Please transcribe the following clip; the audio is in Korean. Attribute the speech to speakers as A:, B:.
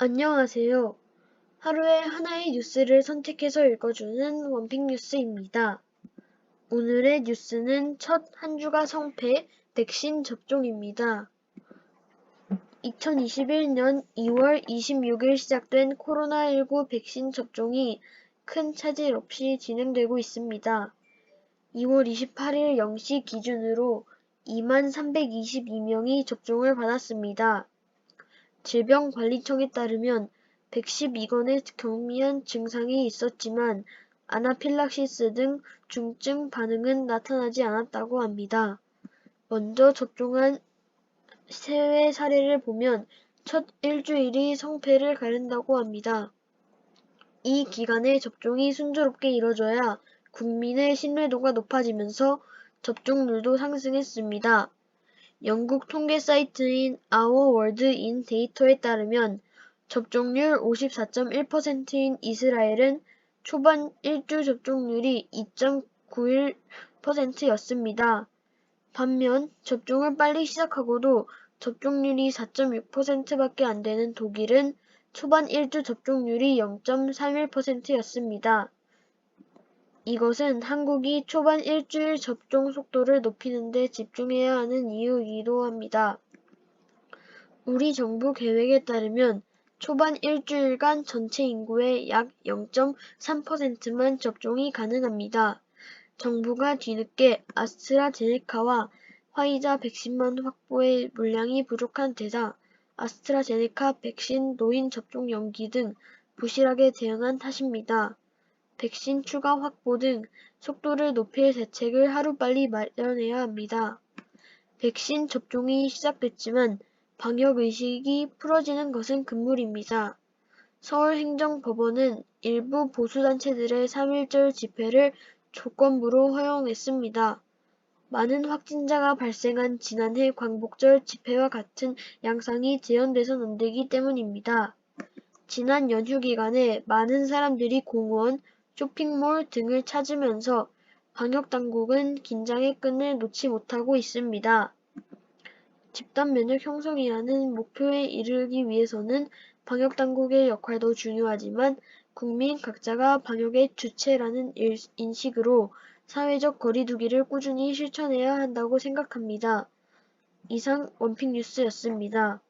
A: 안녕하세요. 하루에 하나의 뉴스를 선택해서 읽어주는 원픽 뉴스입니다. 오늘의 뉴스는 첫 한 주가 성패 백신 접종입니다. 2021년 2월 26일 시작된 코로나19 백신 접종이 큰 차질 없이 진행되고 있습니다. 2월 28일 0시 기준으로 2만 322명이 접종을 받았습니다. 질병관리청에 따르면 112건의 경미한 증상이 있었지만 아나필락시스 등 중증 반응은 나타나지 않았다고 합니다. 먼저 접종한 해외 사례를 보면 첫 일주일이 성패를 가른다고 합니다. 이 기간에 접종이 순조롭게 이뤄져야 국민의 신뢰도가 높아지면서 접종률도 상승했습니다. 영국 통계 사이트인 in 데이터에 따르면 접종률 54.1%인 이스라엘은 초반 일주 접종률이 2.91%였습니다. 반면 접종을 빨리 시작하고도 접종률이 4.6%밖에 안 되는 독일은 초반 일주 접종률이 0.31%였습니다. 이것은 한국이 초반 일주일 접종 속도를 높이는 데 집중해야 하는 이유이기도 합니다. 우리 정부 계획에 따르면 초반 일주일간 전체 인구의 약 0.3%만 접종이 가능합니다. 정부가 뒤늦게 아스트라제네카와 화이자 백신만 확보해 물량이 부족한 데다 아스트라제네카 백신 노인 접종 연기 등 부실하게 대응한 탓입니다. 백신 추가 확보 등 속도를 높일 대책을 하루빨리 마련해야 합니다. 백신 접종이 시작됐지만 방역 의식이 풀어지는 것은 금물입니다. 서울행정법원은 일부 보수단체들의 3.1절 집회를 조건부로 허용했습니다. 많은 확진자가 발생한 지난해 광복절 집회와 같은 양상이 재현돼선 안 되기 때문입니다. 지난 연휴 기간에 많은 사람들이 공원, 쇼핑몰 등을 찾으면서 방역당국은 긴장의 끈을 놓지 못하고 있습니다. 집단 면역 형성이라는 목표에 이르기 위해서는 방역당국의 역할도 중요하지만 국민 각자가 방역의 주체라는 인식으로 사회적 거리두기를 꾸준히 실천해야 한다고 생각합니다. 이상 원픽뉴스였습니다.